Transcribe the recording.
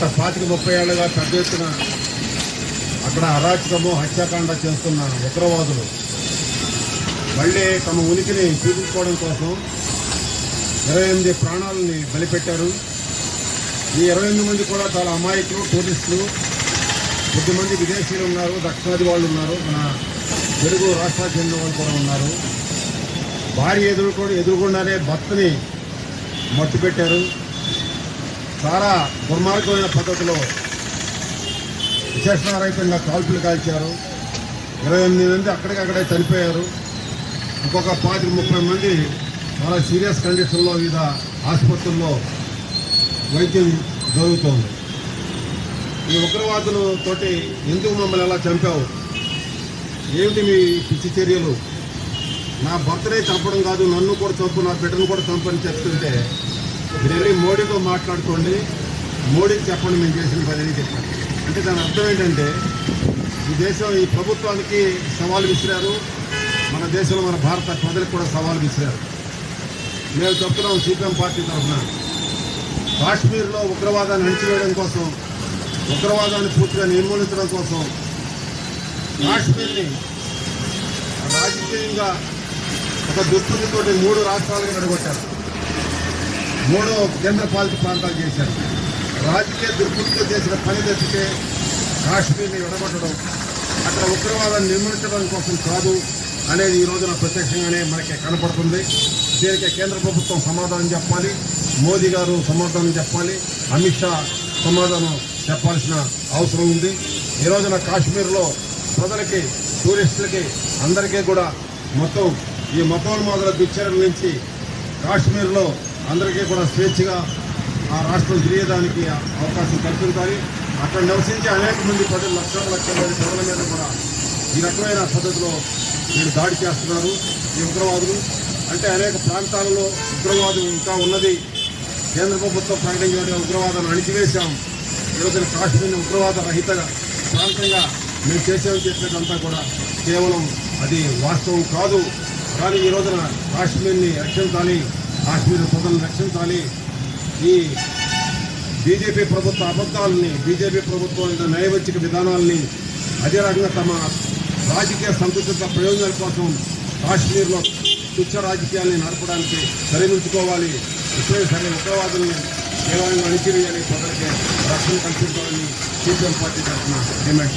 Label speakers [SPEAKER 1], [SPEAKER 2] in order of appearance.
[SPEAKER 1] గత పాతిక ముప్పై ఏళ్ళుగా పెద్ద ఎత్తున అక్కడ అరాచకము హత్యాకాండ చేస్తున్న ఉగ్రవాదులు మళ్ళీ తమ ఉనికిని చూపించుకోవడం కోసం ఇరవై ఎనిమిది ప్రాణాలని బలిపెట్టారు. ఈ ఇరవై ఎనిమిది మంది కూడా చాలా అమాయకులు టూరిస్టులు. కొద్దిమంది విదేశీయులు ఉన్నారు దక్షిణాది వాళ్ళు ఉన్నారు మన తెలుగు రాష్ట్రాలకు చెందిన వాళ్ళు కూడా ఉన్నారు. భార్య ఎదుర్కొని ఎదురుకుండానే భర్తని మట్టు పెట్టారు చాలా దుర్మార్గమైన పద్ధతిలో విశేషణారహితంగా కాల్పులు కాల్చారు. ఇరవై ఎనిమిది మంది అక్కడికక్కడే చనిపోయారు. ఇంకొక పాతిక ముప్పై మంది చాలా సీరియస్ కండిషన్లో వివిధ ఆసుపత్రుల్లో వైద్యం జరుగుతోంది. ఈ ఉగ్రవాదులు తోటి ఎందుకు మమ్మల్ని ఎలా చంపావు? ఏమిటి మీ పిచ్చి చర్యలు? నా భర్తనే చంపడం కాదు నన్ను కూడా చంపు నా బిడ్డను కూడా చంపని చెప్తుంటే మీరు వెళ్ళి మోడీతో మాట్లాడుకోండి. మోడీకి చెప్పండి మేము చేసిన పని చెప్పండి అంటే దాని అర్థం ఏంటంటే ఈ దేశం ఈ ప్రభుత్వానికి సవాలు విసిరారు. మన దేశంలో మన భారత ప్రజలకు కూడా సవాలు విసిరారు. మేము చెప్తున్నాం సిపిఎం పార్టీ తరఫున కాశ్మీర్లో ఉగ్రవాదాన్ని అణిచివేయడం కోసం ఉగ్రవాదాన్ని పూర్తిగా నిర్మూలించడం కోసం కాశ్మీర్ని రాజకీయంగా ఒక దుస్థితితోటి మూడు రాష్ట్రాలుగా నడగొట్టారు మూడో కేంద్ర పాలిత ప్రాంతాలు చేశారు. రాజకీయ దుర్బుద్ధితో చేసిన పని తప్పితే కాశ్మీర్ని విడగొట్టడం అక్కడ ఉగ్రవాదాన్ని నిర్మించడం కోసం కాదు అనేది ఈ రోజున ప్రత్యక్షంగానే మనకి కనపడుతుంది. దీనికి కేంద్ర ప్రభుత్వం సమాధానం చెప్పాలి మోదీ గారు సమాధానం చెప్పాలి అమిత్ షా సమాధానం చెప్పాల్సిన అవసరం ఉంది. ఈ రోజున కాశ్మీర్లో ప్రజలకి టూరిస్టులకి అందరికీ కూడా మొత్తం ఈ మతోన్మాదుల దుశ్చర్యల నుంచి కాశ్మీర్లో అందరికీ కూడా స్వేచ్ఛగా ఆ రాష్ట్రం తిరిగేదానికి అవకాశం కల్పించాలి. అక్కడ నివసించే అనేక మంది ప్రజలు లక్షల లక్షల మంది ప్రజల మీద కూడా ఈ రకమైన పద్ధతిలో వీళ్ళు దాడి చేస్తున్నారు. ఈ ఉగ్రవాదులు అంటే అనేక ప్రాంతాలలో ఉగ్రవాదం ఇంకా ఉన్నది. కేంద్ర ప్రభుత్వం ప్రకటించిన ఉగ్రవాదాన్ని అణిచివేశాం. ఈరోజు కాశ్మీర్ని ఉగ్రవాద రహిత ప్రాంతంగా మేము చేసామని చెప్పేదంతా కూడా కేవలం అది వాస్తవం కాదు. కానీ ఈ రోజున కాశ్మీర్ని రక్షించాలి. కాశ్మీర్ ప్రజలను రక్షించాలి. ఈ బీజేపీ ప్రభుత్వ అబద్ధాలని బీజేపీ ప్రభుత్వం యొక్క విధానాలని అదే రకంగా తమ రాజకీయ సంతృప్త ప్రయోజనాల కోసం కాశ్మీర్లో తుచ్చ రాజకీయాల్ని నడపడానికి సరిదించుకోవాలి ఇప్పుడే సరే ఉగ్రవాదుల్ని కేవలం అణిచివేయాలి ప్రజలకి రక్షణ కల్పించాలని సిపిఎం పార్టీ తరఫున డిమాండ్ చేస్తారు